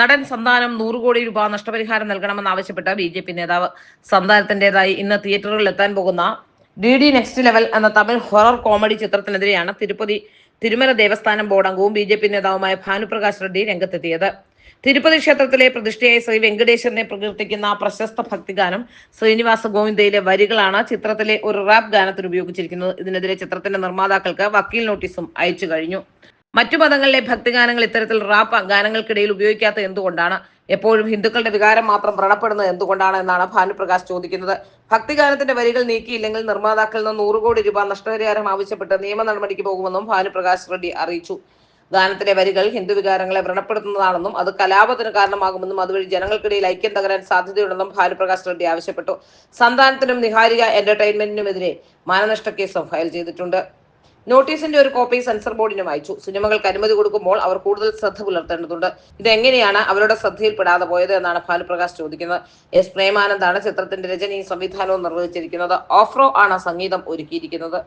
നടൻ സന്താനം നൂറ് കോടി രൂപ നഷ്ടപരിഹാരം നൽകണമെന്നാവശ്യപ്പെട്ട് ബി ജെ പി നേതാവ് സന്താനത്തിന്റേതായി ഇന്ന് തിയേറ്ററുകളിൽ എത്താൻ പോകുന്ന ഡി ഡി നെക്സ്റ്റ് ലെവൽ എന്ന തമിഴ് ഹൊറർ കോമഡി ചിത്രത്തിനെതിരെയാണ് തിരുപ്പതി തിരുമല ദേവസ്ഥാനം ബോർഡ് അംഗവും ബി ജെ പി നേതാവുമായ ഭാനുപ്രകാശ് റെഡ്ഡി രംഗത്തെത്തിയത്. തിരുപ്പതി ക്ഷേത്രത്തിലെ പ്രതിഷ്ഠയായ ശ്രീ വെങ്കടേശ്വരനെ പ്രകീർത്തിക്കുന്ന പ്രശസ്ത ഭക്തിഗാനം ശ്രീനിവാസ ഗോവിന്ദയിലെ വരികളാണ് ചിത്രത്തിലെ ഒരു റാപ്പ് ഗാനത്തിന് ഉപയോഗിച്ചിരിക്കുന്നത്. ഇതിനെതിരെ ചിത്രത്തിന്റെ നിർമ്മാതാക്കൾക്ക് വക്കീൽ നോട്ടീസും അയച്ചു കഴിഞ്ഞു. മറ്റു മതങ്ങളിലെ ഭക്തിഗാനങ്ങൾ ഇത്തരത്തിൽ റാപ്പ് ഗാനങ്ങൾക്കിടയിൽ ഉപയോഗിക്കാത്ത എന്തുകൊണ്ടാണ്? എപ്പോഴും ഹിന്ദുക്കളുടെ വികാരം മാത്രം വ്രണപ്പെടുന്നത് എന്തുകൊണ്ടാണ് എന്നാണ് ഭാനുപ്രകാശ് ചോദിക്കുന്നത്. ഭക്തിഗാനത്തിന്റെ വരികൾ നീക്കിയില്ലെങ്കിൽ നിർമ്മാതാക്കളിൽ നിന്ന് നൂറ് കോടി രൂപ നഷ്ടപരിഹാരം ആവശ്യപ്പെട്ട് നിയമ നടപടിക്ക് പോകുമെന്നും ഭാനുപ്രകാശ് റെഡ്ഡി അറിയിച്ചു. ഗാനത്തിലെ വരികൾ ഹിന്ദു വികാരങ്ങളെ വ്രണപ്പെടുത്തുന്നതാണെന്നും അത് കലാപത്തിന് കാരണമാകുമെന്നും അതുവഴി ജനങ്ങൾക്കിടയിൽ ഐക്യം തകരാൻ സാധ്യതയുണ്ടെന്നും ഭാനുപ്രകാശ് റെഡ്ഡി ആവശ്യപ്പെട്ടു. സന്താനത്തിനും നിഹാരിക എന്റർടൈൻമെന്റിനുമെതിരെ മാനനഷ്ട കേസും ഫയൽ ചെയ്തിട്ടുണ്ട്. നോട്ടീസിന്റെ ഒരു കോപ്പി സെൻസർ ബോർഡിന് വായിച്ചു. സിനിമകൾക്ക് അനുമതി കൊടുക്കുമ്പോൾ അവർ കൂടുതൽ ശ്രദ്ധ പുലർത്തേണ്ടതുണ്ട്. ഇതെങ്ങനെയാണ് അവരുടെ ശ്രദ്ധയിൽപ്പെടാതെ പോയത് എന്നാണ് ഭാനുപ്രകാശ് ചോദിക്കുന്നത്. എസ് പ്രേമാനന്ദാണ് ചിത്രത്തിന്റെ രചനയും സംവിധാനവും നിർവഹിച്ചിരിക്കുന്നത്. ഓഫ്രോ ആണ് സംഗീതം ഒരുക്കിയിരിക്കുന്നത്?